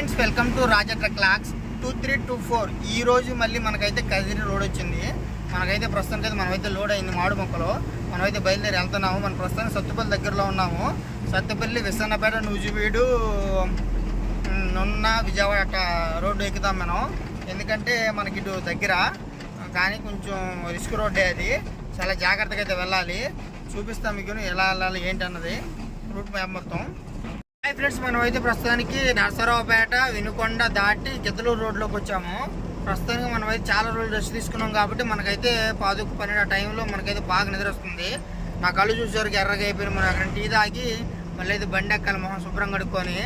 Friends welcome to Raja clocks two three two four ఈ రోజు మళ్ళీ మనకైతే కదిరి రోడ్ వచ్చింది. మనకైతే ప్రస్తుతానికి అయితే మనమైతే లోడ్ అయింది మామిడి మొక్కలో. మనమైతే బయలుదేరి వెళ్తున్నాము. మన ప్రస్తుతానికి సత్తుపల్లి దగ్గరలో ఉన్నాము. సత్తుపల్లి విసన్నపేట నూజివీడు నున్న విజయవాడ రోడ్డు ఎక్కుతాం మనం. ఎందుకంటే మనకి ఇటు దగ్గర కానీ కొంచెం రిస్క్ రోడ్డే అది. చాలా జాగ్రత్తగా అయితే వెళ్ళాలి. చూపిస్తాం మీకు ఎలా వెళ్ళాలి ఏంటి అన్నది రూట్ మ్యాప్ మొత్తం. హాయ్ ఫ్రెండ్స్ మనం అయితే ప్రస్తుతానికి నరసరావుపేట వినుకొండ దాటి గిద్దలూరు రోడ్లోకి వచ్చాము. ప్రస్తుతానికి మనం అయితే చాలా రోజులు రెస్ట్ తీసుకున్నాం కాబట్టి మనకైతే పాదుకు పన్నెండు ఆ టైంలో మనకైతే బాగా నిద్ర వస్తుంది. నా కళ్ళు చూసేసరికి ఎర్రగా అయిపోయింది మనం అక్కడ టీ తాగి మళ్ళీ అయితే బండి ఎక్కాలి మొహం శుభ్రం కడుక్కొని.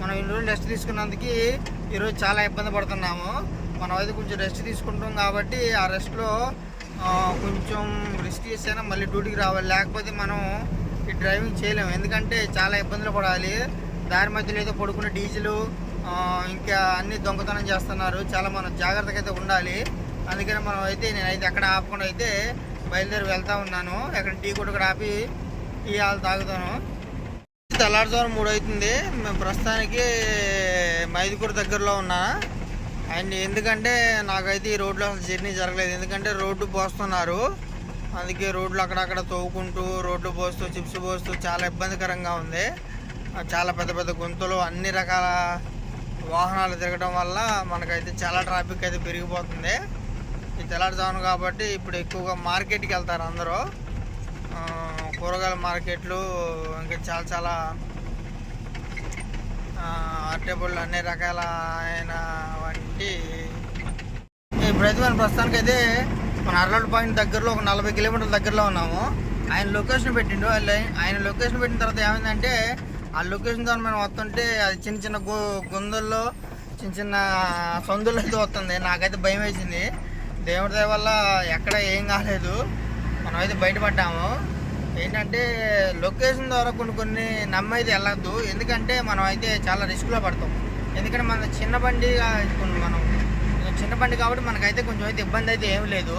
మనం ఇన్ని రోజులు రెస్ట్ తీసుకున్నందుకు ఈరోజు చాలా ఇబ్బంది పడుతున్నాము. మనం అయితే కొంచెం రెస్ట్ తీసుకుంటాం కాబట్టి ఆ రెస్ట్లో కొంచెం రిస్క్ చేసైనా మళ్ళీ డ్యూటీకి రావాలి. లేకపోతే మనం ఈ డ్రైవింగ్ చేయలేము. ఎందుకంటే చాలా ఇబ్బందులు పడాలి. దారి మధ్యలో ఏదో పడుకున్న డీజిలు ఇంకా అన్ని దొంగతనం చేస్తున్నారు. చాలా మనం జాగ్రత్తగా అయితే ఉండాలి. అందుకని మనం అయితే నేనైతే ఎక్కడ ఆపకుండా అయితే బయలుదేరి వెళ్తా ఉన్నాను. ఎక్కడ టీ కొట్టు కూడా ఆపి టీ ఆలు తాగుతాను. తెల్లారుజాము మూడు అవుతుంది. మేము ప్రస్తుతానికి మైదుకూరు దగ్గరలో ఉన్నా. అండ్ ఎందుకంటే నాకైతే ఈ రోడ్లో అసలు జర్నీ జరగలేదు. ఎందుకంటే రోడ్డు పోస్తున్నారు. అందుకే రోడ్లు అక్కడక్కడ తవ్వుకుంటూ రోడ్లు పోస్తూ చిప్స్ పోస్తూ చాలా ఇబ్బందికరంగా ఉంది. చాలా పెద్ద పెద్ద గుంతలు అన్ని రకాల వాహనాలు తిరగడం వల్ల మనకైతే చాలా ట్రాఫిక్ అయితే పెరిగిపోతుంది. ఈ తెల్లారుజామున కాబట్టి ఇప్పుడు ఎక్కువగా మార్కెట్కి వెళ్తారు అందరూ. కూరగాయల మార్కెట్లు ఇంకా చాలా చాలా అరటిపళ్ళు అన్ని రకాల అయిన వంటి ఇప్పుడైతే మనం ప్రస్తుతానికి అయితే మన అరలోడ్ పాయింట్ దగ్గరలో ఒక నలభై కిలోమీటర్ల దగ్గరలో ఉన్నాము. ఆయన లొకేషన్ పెట్టిండు. ఆయన- ఆయన లొకేషన్ పెట్టిన తర్వాత ఏమైందంటే ఆ లొకేషన్ ద్వారా మనం వస్తుంటే అది చిన్న చిన్న గు గుందల్లో చిన్న చిన్న సందుల్లో అయితే వస్తుంది. నాకైతే భయం వేసింది. దేవుడి దయ వల్ల ఎక్కడ ఏం కాలేదు. మనం అయితే బయటపడ్డాము. ఏంటంటే లొకేషన్ ద్వారా కొన్ని కొన్ని నమ్మైతే వెళ్ళద్దు. ఎందుకంటే మనం అయితే చాలా రిస్క్లో పడతాం. ఎందుకంటే మన చిన్న బండి మనం చిన్న బండి కాబట్టి మనకైతే కొంచెం అయితే ఇబ్బంది అయితే ఏం లేదు.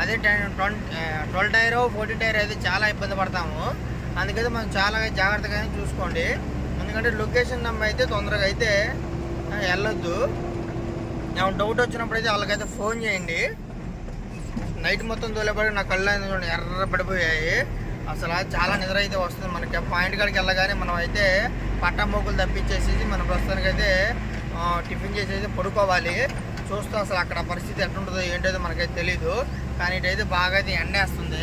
అదే ట్వెల్వ్ టైర్ ఫోర్టీ టైర్ అయితే చాలా ఇబ్బంది పడతాము. అందుకైతే మనం చాలా జాగ్రత్తగా చూసుకోండి. ఎందుకంటే లొకేషన్ నెంబర్ అయితే తొందరగా అయితే వెళ్ళొద్దు. ఏమైనా డౌట్ వచ్చినప్పుడు అయితే వాళ్ళకైతే ఫోన్ చేయండి. నైట్ మొత్తం తోలేపడి నా కళ్ళు అనేది చూడండి ఎర్ర పడిపోయాయి. అసలు చాలా నిద్ర అయితే వస్తుంది మనకి. పాయింట్ కాడికి వెళ్ళగానే మనం అయితే పట్టా మోకులు తప్పించేసేసి మనం ప్రస్తుతానికి అయితే టిఫిన్ చేసి అయితే పడుకోవాలి. చూస్తూ అసలు అక్కడ పరిస్థితి ఎట్లుంటుందో ఏంటో మనకైతే తెలీదు. కానీ ఇటైతే బాగా అయితే ఎండేస్తుంది.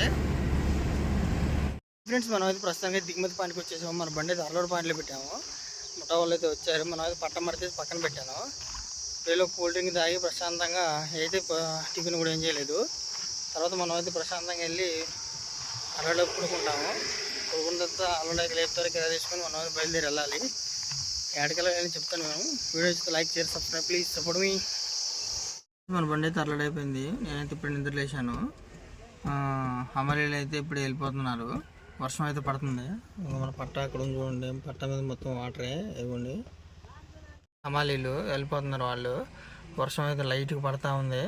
ఫ్రెండ్స్ మనం అయితే ప్రస్తుతానికి దిగుమతి పాయింట్కి వచ్చేసాము. మన బండి అయితే అరలోడ్ పాయింట్లో పెట్టాము. ముఠా వాళ్ళు అయితే వచ్చారు. మనం అయితే పట్టం మడితే పక్కన పెట్టాను. వేలో కూల్ డ్రింక్ తాగి ప్రశాంతంగా అయితే టిఫిన్ కూడా ఏం చేయలేదు. తర్వాత మనం అయితే ప్రశాంతంగా వెళ్ళి అరలో పడుకుంటాము. పడుకున్న తర్వాత అల్లుడు లేపుతారు కింద తీసుకొని మనం అయితే బయలుదేరి వెళ్ళాలి. ఎక్కడికి వెళ్ళాలని చెప్తాను మేము. వీడియో లైక్ చేసి సబ్స్క్రైబ్. ప్లీజ్ సపోర్ట్ మీ మన బండి అయితే అయిపోయింది నేనైతే ఇప్పుడు నిద్ర లేచాను. అయితే ఇప్పుడు వెళ్ళిపోతున్నారు. వర్షం అయితే పడుతుంది. మన పట్ట అక్కడ ఉంది చూడండి. పట్ట మీద మొత్తం వాటరే ఇవ్వండి హమాలీలు వెళ్ళిపోతున్నారు వాళ్ళు. వర్షం అయితే లైట్గా పడతా ఉంది.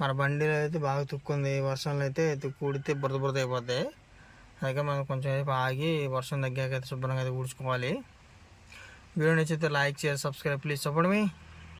మన బండిలో అయితే బాగా తుక్కుంది. వర్షంలో అయితే తుక్కు ఉడితే బురద బురద అయిపోతాయి అందుకే మనం కొంచెం సేపు ఆగి వర్షం తగ్గాక అయితే శుభ్రంగా అయితే ఊడ్చుకోవాలి. వీడియో నచ్చితే లైక్ చేయాలి సబ్స్క్రైబ్ ప్లీజ్ సపోర్ట్ మీ.